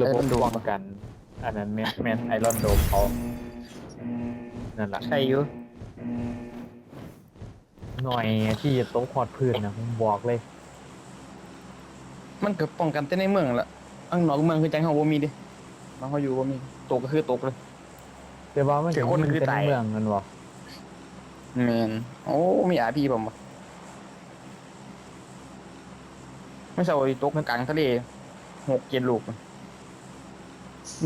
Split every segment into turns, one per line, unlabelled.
ระบบ
ไอรอนโดม
ป้องกัน อันนั้นแมนแมนไอรอนโดมเขานั่นแหละ
ใช่อยู่
หน่อยที่โต๊ะขอดพื้นนะผมบอกเลย
มันเกิดป้องกันแต่ในเมืองนั่นละอังนอกเมืองคือจังเฮาบ่มีดิบางเฮาอยู่บ่มีตกก็คือตกเลย
แต่ว่ามัน
เดี๋ยวคน
มัน
คือ
เป็น
ตาย
เมืองมันบอก
แม่นโอ้มีอาพีบ่บ่ไม่ใช่ว่าตกกลางทะเลหกเจ็ดลูก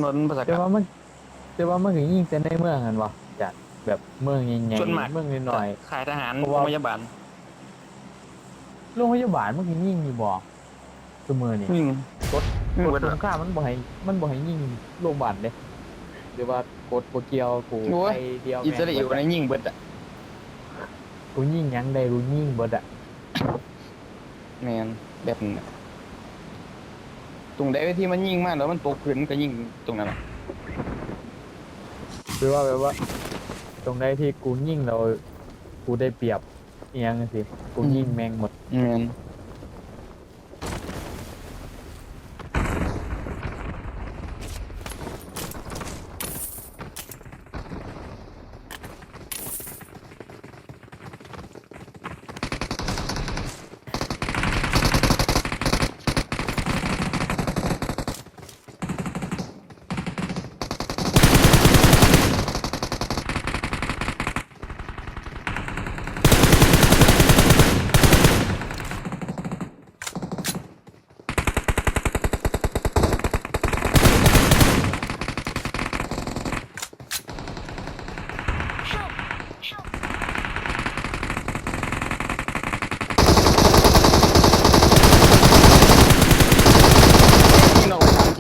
นนภาษา
แต่ว่ามันแต่ว่ามันถึงยิ่งเป็นในเมืองกันวะจัดแบบเมืองใหญ่
ส่วนมาก
ๆเมืองน้อย
ขายทหาร
เพราะ
โร
ว่า
งพยาบาล
ๆโรงพยาบาลมันถึงยิ่งอยู่บ่คือมือนี่
ยิง
รถ
ยิง
ก
เบิ
ด
ด
ส
เลย
งครามมันบ่ให้มันบ่ให้ยิงโรงพยาบาลเลยหรือว่ากดบ่เกี่ยวกู
โอ้ย
ไปเดียว
อิสราเอล
แม่ง
นะยิงเบิดอะ
กูยิงหยังได้กูยิงเบิดอะ
แม่นแบบนั้นน่ะ ตรงใดที่มันยิงมาแล้วมันตกพื้นก็ยิงตรงนั้นน่ะ
หรือว่าแบบว่า ตรงใดที่กูยิงเรา กูได้เปรียบเอียงสิ กูยิงแม่งหมด
แม่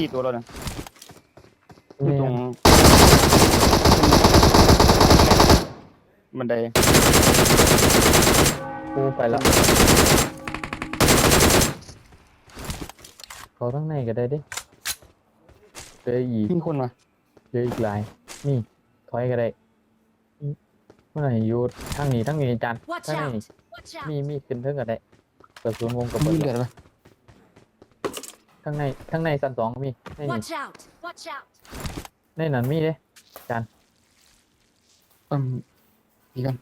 สามทีตัวแล้วนะอยู่ตรงบันได
กูไปแล้วเขาทั้งในก็ได้เด้เจออีก
มีคนมา
เจออีกหลาย นี่ถอยก็ได้อืมเมื่อไหร่อยู่ทั้งนี้ทั้งนี้จาน
Watch
ทั้งนี้
out! Watch out!
มีมีดขึ้นเท่าก็ได้กระสุนวงกระ
มี
เบิด
เหลือไหม
ทั้งในทั้งในสันสองก็มีในนี่
Watch out! Watch out!
ในนั้นมีเด้
อืมนี่กัน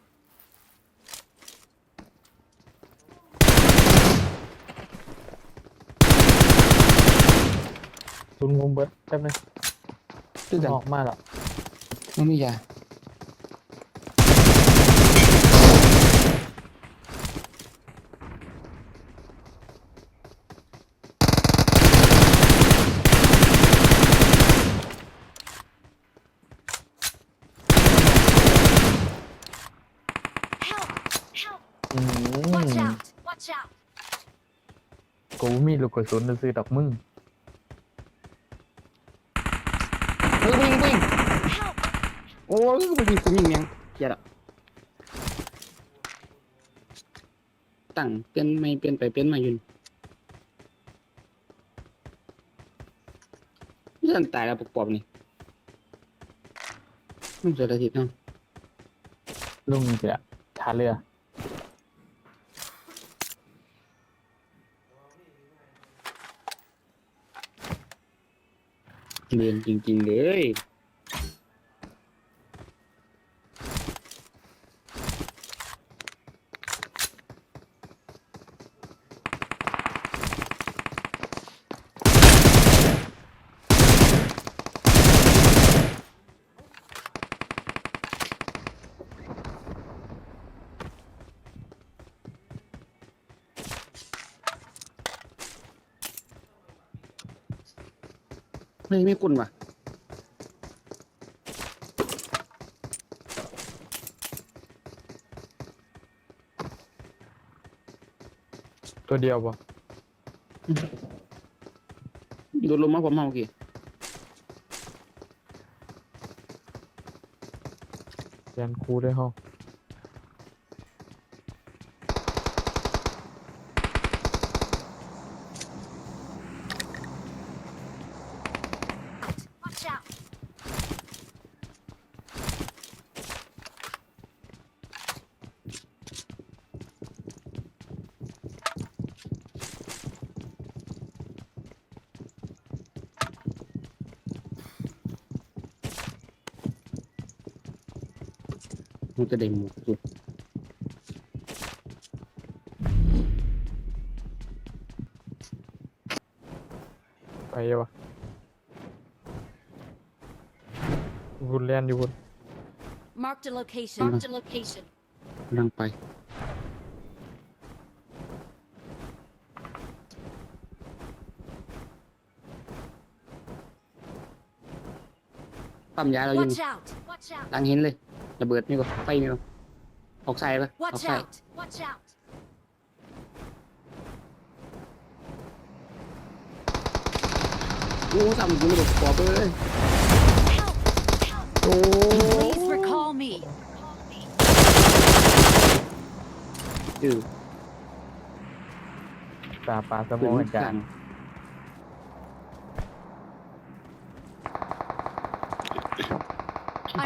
ซุนวงเบิดแป๊บนึง
ด้วยกัน
ออกมาแล้ว
มันมียา
อืม
Watch out! Watch out!
กูมีลูกกระสุนซื้อดอกมึง
เฮ้ยวิ่งวิ่ง
Help!
โอ้ยวิ่งวิ่งยังเกียดอะตั้งเปลี่ยนไม่เปลี่ยนไปเปลี่ยนมาอยู่นี่ฉันตายแล้วปอบๆนี่มันเสียดายทีเนาะ
ลุงเสียท่าเรือ
เรียนจริงๆเลย เฮ้ยไม่คุ้นว่ะ
ตัวเดียวปะ
โดนลมมาผมเมาเมื่อกี้
เรียนครูด้วยห้อง
มันจะได้หมวกสุด
ไปเยอะวะบุญเรียนอยู่บุญ
Marked a location. Marked a location.
กำลังไป ปั๊มยาเราอยู่
Watch out. Watch out.
หลังเห็นเลย ระเบิดนี่ก็ไฟนี่ก็ออกใส่ปะออก
Watch
ใส่
out. Watch out.
โอ้ซ้ำกูระเบิดขอบเลย
Help. Help.
โอ้
Please recall me.
ดื้อ
ตาปลาสมองเหมือนกั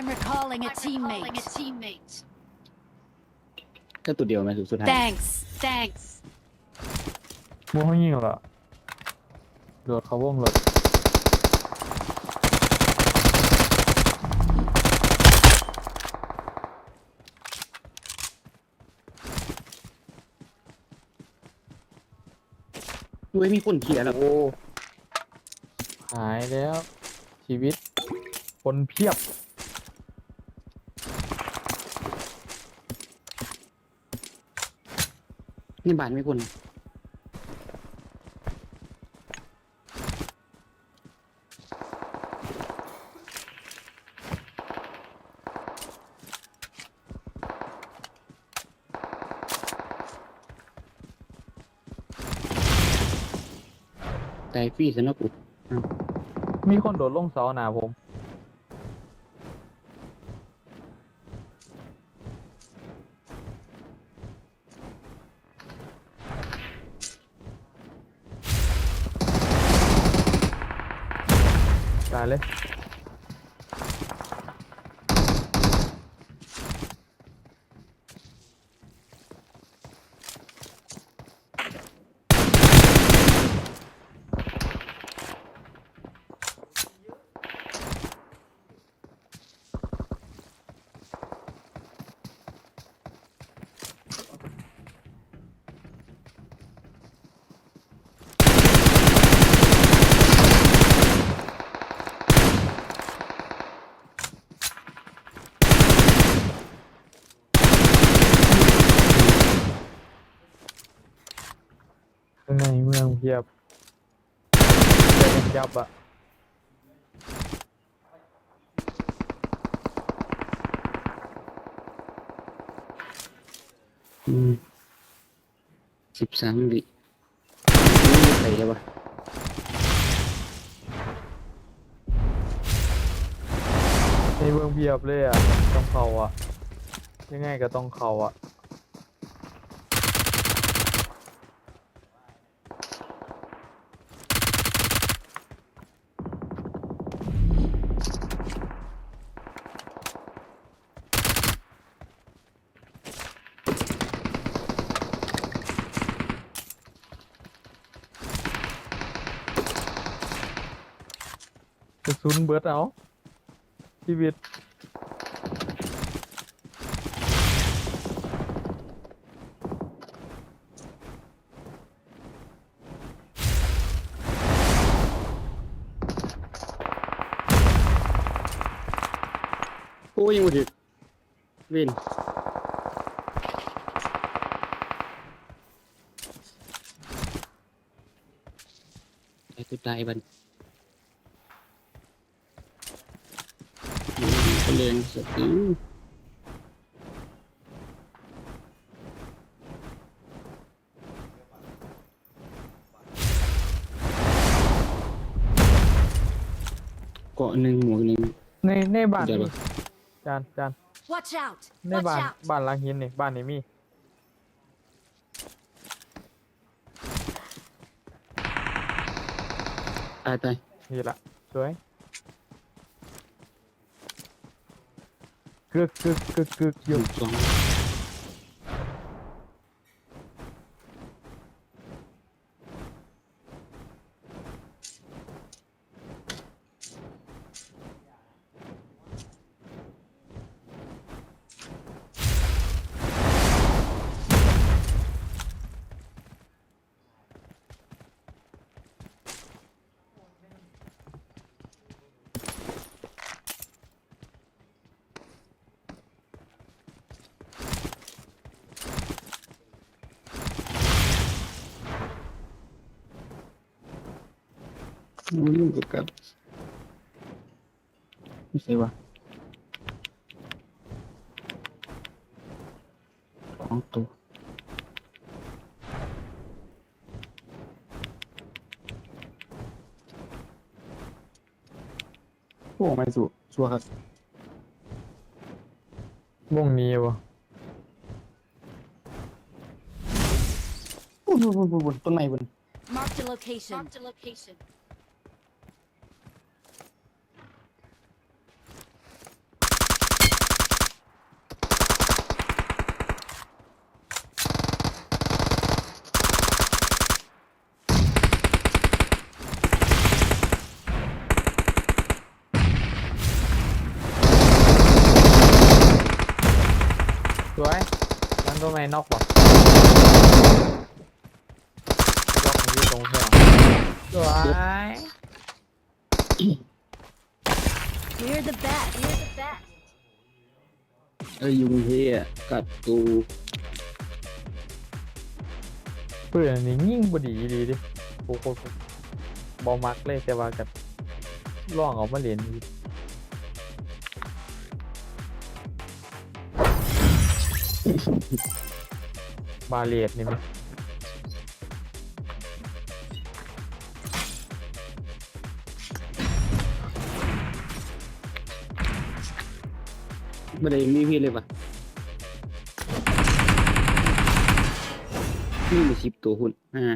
I'm recalling a teammate. a teammate.
แค่ตัวเดียวไหมสุดสุดท้าย
Thanks. Thanks.
มัวเขายิงเหรอโดดเขาวงรถ
ด้วยมีคนเขียนแล้ว
โอ้หายแล้ว ชีวิต คนเพียบ
นี่บ้านมีคนแต่ฟรีสนับอุด
มีคนโดดลงเสาหนาผม ตายเลย ข้างในเมืองเพียบเจอกัน ยับอะ
อืมสิบสามวิไปแล้ววะ
ในเมืองเพียบเลยอะต้องเขาอะยังไงก็ต้องเขาอะ กระสุนเบิดเอาชีวิต
โอ้ยยังไม่ถึงเว้นไอ้ตัวตายบัน อืมคนแดงสติวเกาะหนึ่งหมวกหนึ่ง
ในในบ้าน
เดี๋ยว
นี่
เหรอ
จานจาน
Watch out.
ใน
Watch
บ้าน
out.
บ้านหลังหินนี่บ้านนี่มี
ตายตาย
นี่ละสวย กึกกึกกึ กกึกอ
ห
ยู่
นึ่งสองมันยุ่งกับกับไม่ใช่วะสองตัว
โอ้ไม่สู้ชัวร์ครับ
วงนี้วะ
บุญบุญบุญบุญต้นไม้บุญ
Marked a location. Marked a location.
ไม่นอกวะล็อกมันอยู่ตรงหัวสวย
We're the best. We're the best.
เอ้ยยุงเฮียกัดกู
ปืนอันนี้ยิ่งบดีดีดิโอ้โหบอมักเลยแต่ว่ากับล่องเอามาเรียน บาเลียดนี่มั้ย
ไม่ได้มีพี่เลยปะนี่มีชิปตัวหุ่นอ่า